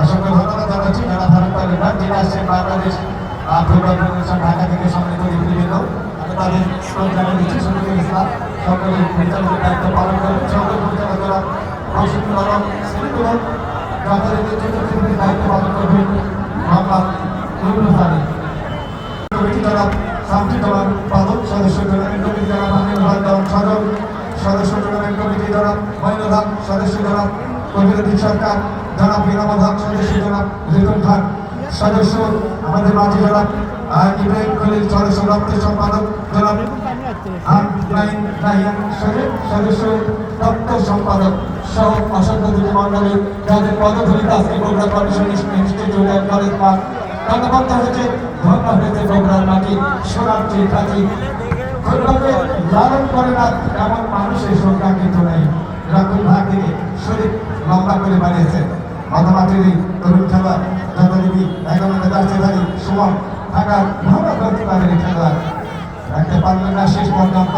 অসংখ্য ধন্যবাদ জানাচ্ছি। যারা ভারত পারেন যিনি আসছেন বাংলাদেশ ফুটবল ফেডারেশন ঢাকা থেকে সম্মিলিত অতিথিবৃন্দ আমি তাদের জানিয়ে দিচ্ছি শফিকুল ইসলাম সকলে পরিচালকের দায়িত্ব পালন করবেন। সকল পরিচালকরা সেগুলো যথারীতি চতুর্থ দায়িত্ব পালন করবেন মোহাম্মদ আলী কমিটি যারা শান্তি দেওয়ার পালক সদস্য টুর্নামেন্ট কমিটি যারা মাহমুদ ভাই দেওয়ার সদর সদস্য টুর্নামেন্ট কমিটি যারা মহিনুল হক সদস্য কবিরুদ্দিন সরকার। যারা বিরামদ হক সদস্য যারা রিতুল খান সদস্য আমাদের মাঝে আহ, ইব্রাহিম খলিল সদস্য রক্ত সম্পাদক যারা সদস্য তত্ত্ব সম্পাদক সহ অসংখ্য দুটি মন্ডলী যাদের পদধূলিত আজকে Bogura commission institute and college park গণবদ্ধ হয়েছে ধন্য হয়েছে বগুড়ার মাটি সোনার যে কাজী ফুটবলকে লালন করে না এমন মানুষের সংখ্যা কিন্তু নেই। রাকুল ভাগ থেকে শরীর লম্বা করে বানিয়েছে মাথামাটির এই তরুণ খেলোয়াড়, যথারীতি মেধার্থীধারী সুমন ঢাকার করতে পারেন খেলোয়াড়। রাখতে পারলেন না শেষ পর্যন্ত।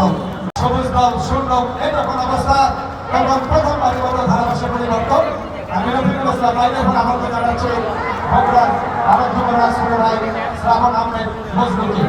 সবুজ দল, শূন্য যখন অবস্থা? তখন প্রথমবারের মতো ধারাভাষ্য পরিবর্তন। আমি রফিকুল ইসলাম রায় এখন আমাকে জানাচ্ছে ভগবান আরোগ্য রায়, শ্রাবণ আহমেদ মজবুতি।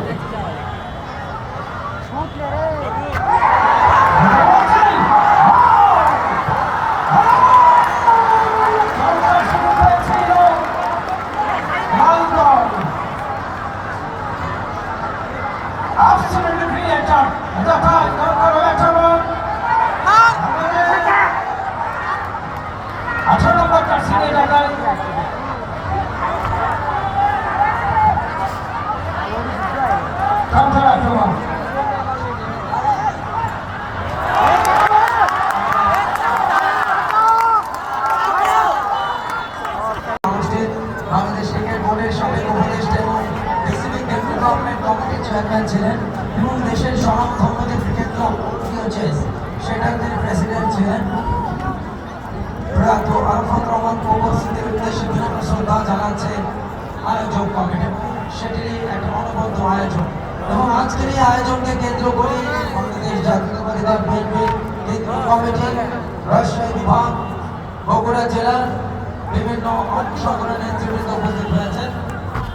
চেয়ারম্যান ছিলেন এবং দেশের স্বনামধন্য ক্রিকেট ক্লাব সেটার তিনি প্রেসিডেন্ট ছিলেন প্রয়াত আরফাত রহমান উপস্থিতির উদ্দেশ্যে বিনম্র শ্রদ্ধা জানাচ্ছে আয়োজক কমিটি। সেটিরই একটা অনবদ্য আয়োজন। এবং আজকের এই আয়োজনকে কেন্দ্র করে বাংলাদেশ জাতীয়তাবাদী দল কেন্দ্রীয় কমিটি রাজশাহী বিভাগ, বগুড়া জেলার বিভিন্ন অংশগ্রহণের নেতৃবৃন্দ উপস্থিত হয়েছেন।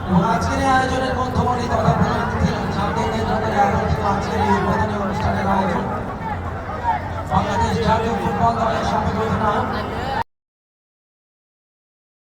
এবং আজকের এই আয়োজনের মধ্যমণি তথা প্রধান অতিথি জাতীয় কেন্দ্র করে আয়োজিত আজকের এই উদ্বোধনী অনুষ্ঠানের আয়োজন বাংলাদেশ জাতীয় ফুটবল দলের সাবেক অধিনায়ক